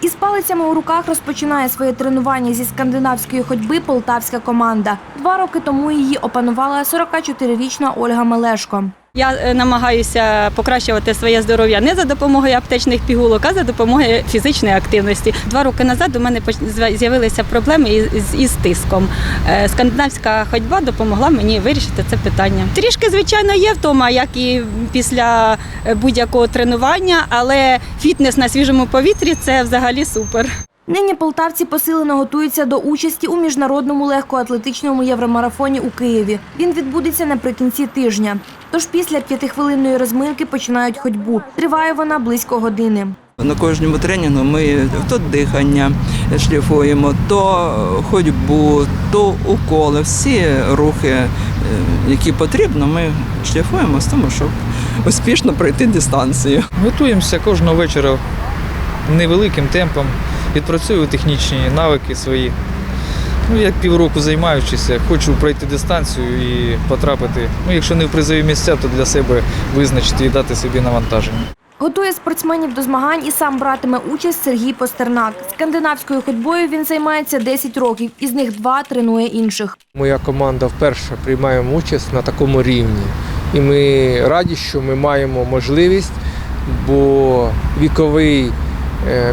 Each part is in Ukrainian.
Із палицями у руках розпочинає своє тренування зі скандинавської ходьби полтавська команда. Два роки тому її опанувала 44-річна Ольга Мелешко. Я е, намагаюся покращувати своє здоров'я не за допомогою аптечних пігулок, а за допомогою фізичної активності. Два роки назад у мене з'явилися проблеми із, із тиском. Е, Скандинавська ходьба допомогла мені вирішити це питання. Трішки, звичайно, є втома, як і після е, будь-якого тренування, але фітнес на свіжому повітрі це взагалі супер. Нині полтавці посилено готуються до участі у міжнародному легкоатлетичному євромарафоні у Києві. Він відбудеться наприкінці тижня. Тож після п'ятихвилинної розминки починають ходьбу. Триває вона близько години. На кожному тренінгу ми то дихання шліфуємо, то ходьбу, то уколи. Всі рухи, е, які потрібно, ми шліфуємо з тому, щоб успішно пройти дистанцію. Готуємося кожного вечора невеликим темпом, відпрацьовую технічні навики свої. Ну, як півроку займаючися, хочу пройти дистанцію і потрапити. Ну, якщо не в призові місця, то для себе визначити і дати собі навантаження. Готує спортсменів до змагань і сам братиме участь Сергій Постернак. Скандинавською ходьбою він займається 10 років, із них два тренує інших. Моя команда вперше приймає участь на такому рівні. І ми раді, що ми маємо можливість, бо віковий,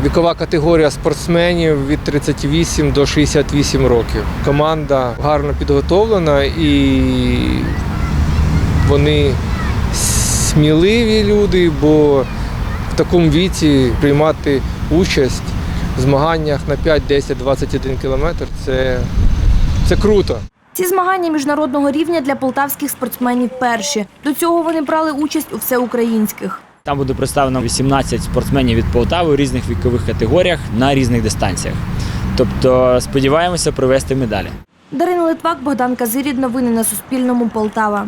вікова категорія спортсменів від 38 до 68 років. Команда гарно підготовлена і вони сміливі люди, бо в такому віці приймати участь в змаганнях на 5, 10, 21 кілометр це, це круто. Ці змагання міжнародного рівня для полтавських спортсменів перші. До цього вони брали участь у всеукраїнських. Там буде представлено 18 спортсменів від Полтави у різних вікових категоріях на різних дистанціях. Тобто сподіваємося провести медалі. Дарина Литвак, Богдан Казирід. Новини на Суспільному. Полтава.